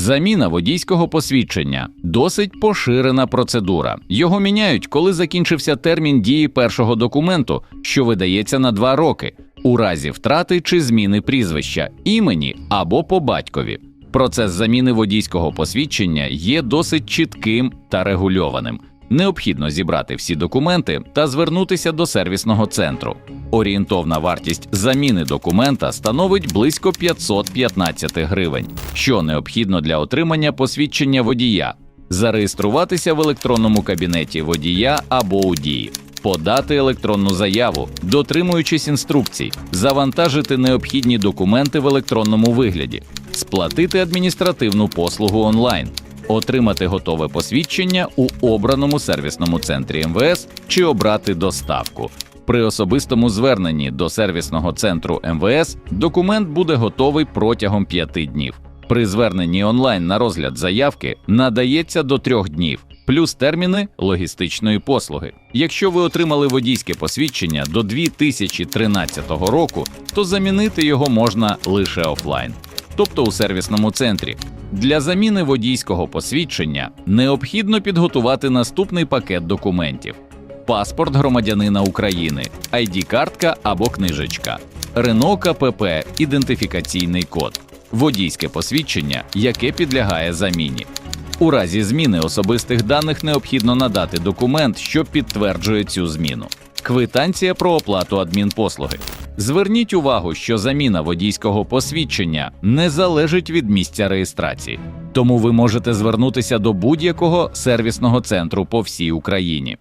Заміна водійського посвідчення досить поширена процедура. Його міняють, коли закінчився термін дії першого документу, що видається на два роки, у разі втрати чи зміни прізвища, імені або по батькові. Процес заміни водійського посвідчення є досить чітким та регульованим. Необхідно зібрати всі документи та звернутися до сервісного центру. Орієнтовна вартість заміни документа становить близько 515 гривень, що необхідно для отримання посвідчення водія, зареєструватися в електронному кабінеті водія або у дії, подати електронну заяву, дотримуючись інструкцій, завантажити необхідні документи в електронному вигляді, сплатити адміністративну послугу онлайн, отримати готове посвідчення у обраному сервісному центрі МВС чи обрати доставку. При особистому зверненні до сервісного центру МВС документ буде готовий протягом п'яти днів. При зверненні онлайн на розгляд заявки надається до трьох днів, плюс терміни логістичної послуги. Якщо ви отримали водійське посвідчення до 2013 року, то замінити його можна лише офлайн, тобто у сервісному центрі. Для заміни водійського посвідчення необхідно підготувати наступний пакет документів: паспорт громадянина України, ID-картка або книжечка, Рено КПП, ідентифікаційний код, водійське посвідчення, яке підлягає заміні. У разі зміни особистих даних необхідно надати документ, що підтверджує цю зміну. Квитанція про оплату адмінпослуги. Зверніть увагу, що заміна водійського посвідчення не залежить від місця реєстрації, тому ви можете звернутися до будь-якого сервісного центру по всій Україні.